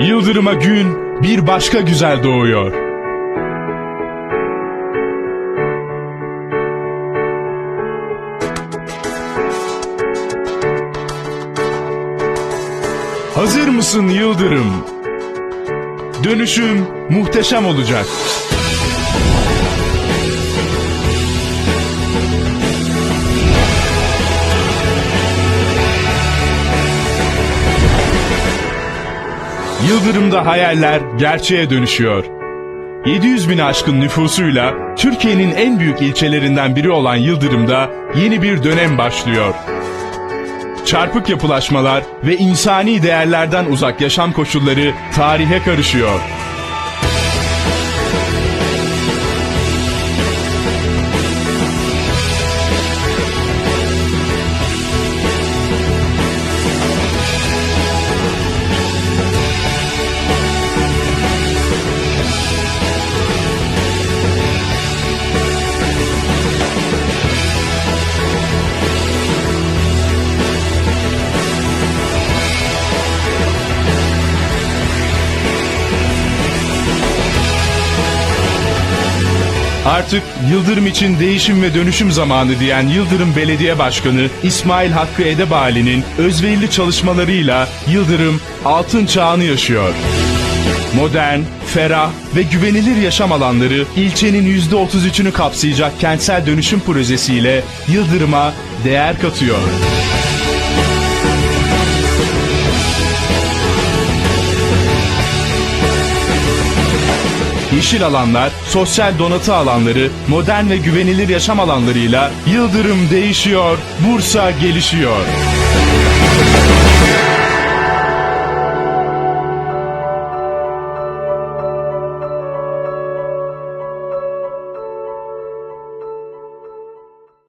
Yıldırıma gün bir başka güzel doğuyor. Hazır mısın Yıldırım? Dönüşüm muhteşem olacak. Yıldırım'da hayaller gerçeğe dönüşüyor. 700 bin aşkın nüfusuyla Türkiye'nin en büyük ilçelerinden biri olan Yıldırım'da yeni bir dönem başlıyor. Çarpık yapılaşmalar ve insani değerlerden uzak yaşam koşulları tarihe karışıyor. Artık Yıldırım için değişim ve dönüşüm zamanı diyen Yıldırım Belediye Başkanı İsmail Hakkı Edebali'nin özverili çalışmalarıyla Yıldırım altın çağını yaşıyor. Modern, ferah ve güvenilir yaşam alanları ilçenin %33'ünü kapsayacak kentsel dönüşüm projesiyle Yıldırım'a değer katıyor. Yeşil alanlar, sosyal donatı alanları, modern ve güvenilir yaşam alanlarıyla Yıldırım değişiyor, Bursa gelişiyor.